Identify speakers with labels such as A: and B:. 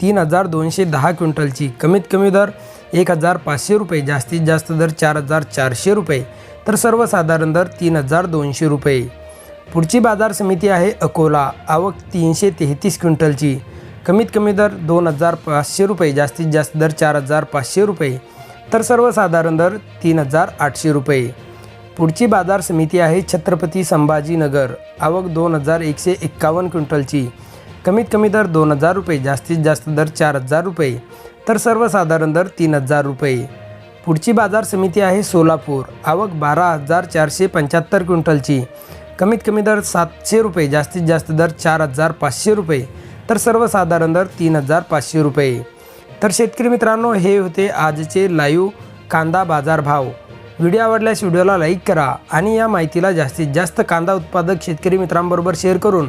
A: तीन हजार दोनशे दहा क्विंटलची कमीत कमी दर एक हजार पाचशे रुपये जास्तीत जास्त दर चार हजार चारशे रुपये. तर सर्वसाधारण दर तीन हजार दोनशे रुपये. पुढची बाजार समिती आहे अकोला आवक तीनशे तेहतीस क्विंटलची. कमीत कमी दर दोन हजार पाचशे रुपये जास्तीत जास्त दर चार हजार पाचशे रुपये. तर सर्वसाधारण दर तीन हजार आठशे रुपये. पुढची बाजार समिती आहे छत्रपती संभाजीनगर आवक दोन हजार एकशे एक्कावन्न क्विंटलची. कमीत कमी दर दोन हजार रुपये जास्तीत जास्त दर चार हजार रुपये तर सर्वसाधारण दर तीन हजार रुपये. पुढची बाजार समिती आहे सोलापूर. आवक बारा हजार चारशे पंच्याहत्तर क्विंटलची. कमीत कमी दर सातशे रुपये जास्तीत जास्त दर चार हजार पाचशे रुपये तर सर्वसाधारण दर तीन हजार पाचशे रुपये. तर शेतकरी मित्रांनो हे होते आजचे लाईव्ह कांदा बाजार भाव व्हिडिओ आवडल्यास व्हिडिओला लाईक करा आणि या माहितीला जास्तीत जास्त कांदा उत्पादक शेतकरी मित्रांबरोबर शेअर करून